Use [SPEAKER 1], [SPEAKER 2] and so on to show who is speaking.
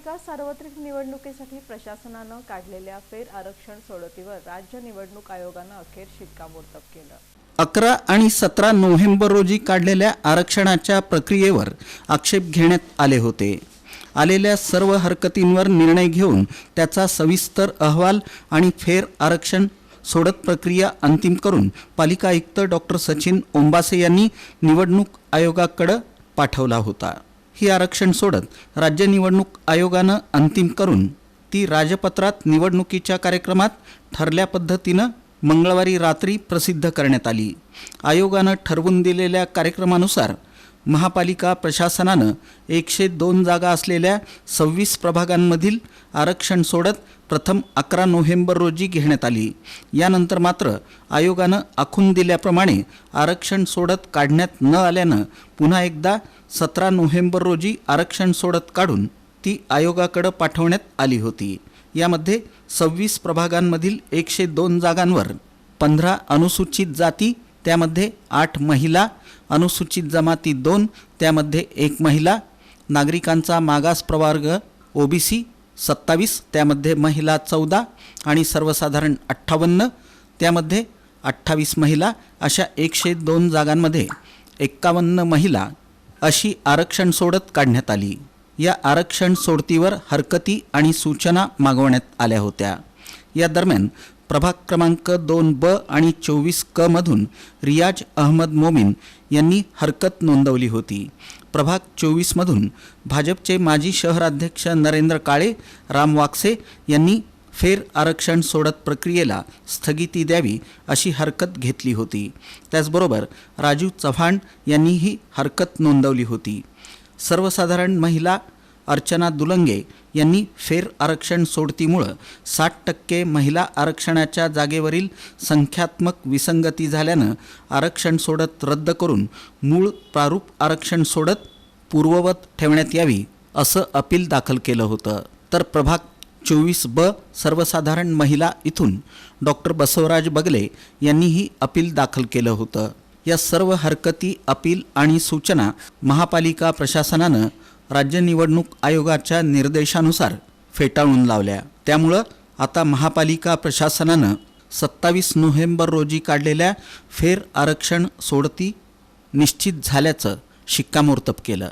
[SPEAKER 1] महापालिका सार्वत्रिक निवडणुकीसाठी प्रशासनानं काढलेल्या फेर आरक्षण सोडतीवर राज्य निवडणूक आयोगानं अखेर शिक्कामोर्तब केलं.
[SPEAKER 2] अकरा आणि सतरा नोव्हेंबर रोजी काढलेल्या आरक्षणाच्या प्रक्रियेवर आक्षेप घेण्यात आले होते. आलेल्या सर्व हरकतींवर निर्णय घेऊन त्याचा सविस्तर अहवाल आणि फेर आरक्षण सोडत प्रक्रिया अंतिम करून पालिका आयुक्त डॉक्टर सचिन ओंबासे यांनी निवडणूक आयोगाकडं पाठवला होता. ही आरक्षण सोडत राज्य निवडणूक आयोगानं अंतिम करून ती राजपत्रात निवडणुकीच्या कार्यक्रमात ठरल्या पद्धतीनं मंगळवारी रात्री प्रसिद्ध करण्यात आली. आयोगानं ठरवून दिलेल्या कार्यक्रमानुसार महापालिका प्रशासनानं एकशे दोन जागा असलेल्या सव्वीस प्रभागांमधील आरक्षण सोडत प्रथम अकरा नोव्हेंबर रोजी घेण्यात आली. यानंतर मात्र आयोगानं आखून दिल्याप्रमाणे आरक्षण सोडत काढण्यात न आल्यानं पुन्हा एकदा सतरा नोव्हेंबर रोजी आरक्षण सोडत काढून ती आयोगाकडं पाठवण्यात आली होती. यामध्ये सव्वीस प्रभागांमधील एकशे दोन जागांवर पंधरा अनुसूचित जाती त्यामध्ये आठ महिला अनुसूचित जमाती दोन त्यामध्ये एक महिला. नागरिकांचा मागास प्रवर्ग ओबीसी सत्तावीस त्यामध्ये महिला चौदा आणि सर्वसाधारण अठ्ठावन्न त्यामध्ये अठ्ठावीस महिला अशा एकशे दोन जागांमध्ये एक्कावन्न महिला अशी आरक्षण सोडत काढण्यात आली. या आरक्षण सोडतीवर हरकती आणि सूचना मागवण्यात आल्या होत्या. या दरम्यान प्रभाग क्रमांक दोन ब आणि चोवीस क मधून रियाज अहमद मोमीन यांनी हरकत नोंदवली होती. प्रभाग चोवीसमधून भाजपचे माजी शहराध्यक्ष नरेंद्र काळे राम वाकसे यांनी फेर आरक्षण सोडत प्रक्रियेला स्थगिती द्यावी अशी हरकत घेतली होती. त्याचबरोबर राजू चव्हाण यांनीही हरकत नोंदवली होती. सर्वसाधारण महिला अर्चना दुलंगे यांनी फेर आरक्षण सोडतीमुळं साठ टक्के महिला आरक्षणाच्या जागेवरील संख्यात्मक विसंगती झाल्यानं आरक्षण सोडत रद्द करून मूळ प्रारूप आरक्षण सोडत पूर्ववत ठेवण्यात यावी असं अपील दाखल केलं होतं. तर प्रभाग चोवीस ब सर्वसाधारण महिला इथून डॉक्टर बसवराज बगले यांनीही अपील दाखल केलं होतं. या सर्व हरकती अपील आणि सूचना महापालिका प्रशासनानं राज्य निवडणूक आयोगाच्या निर्देशानुसार फेटाळून लावल्या. त्यामुळं आता महापालिका प्रशासनानं सत्तावीस नोव्हेंबर रोजी काढलेल्या फेर आरक्षण सोडती निश्चित झाल्याचं शिक्कामोर्तब केलं.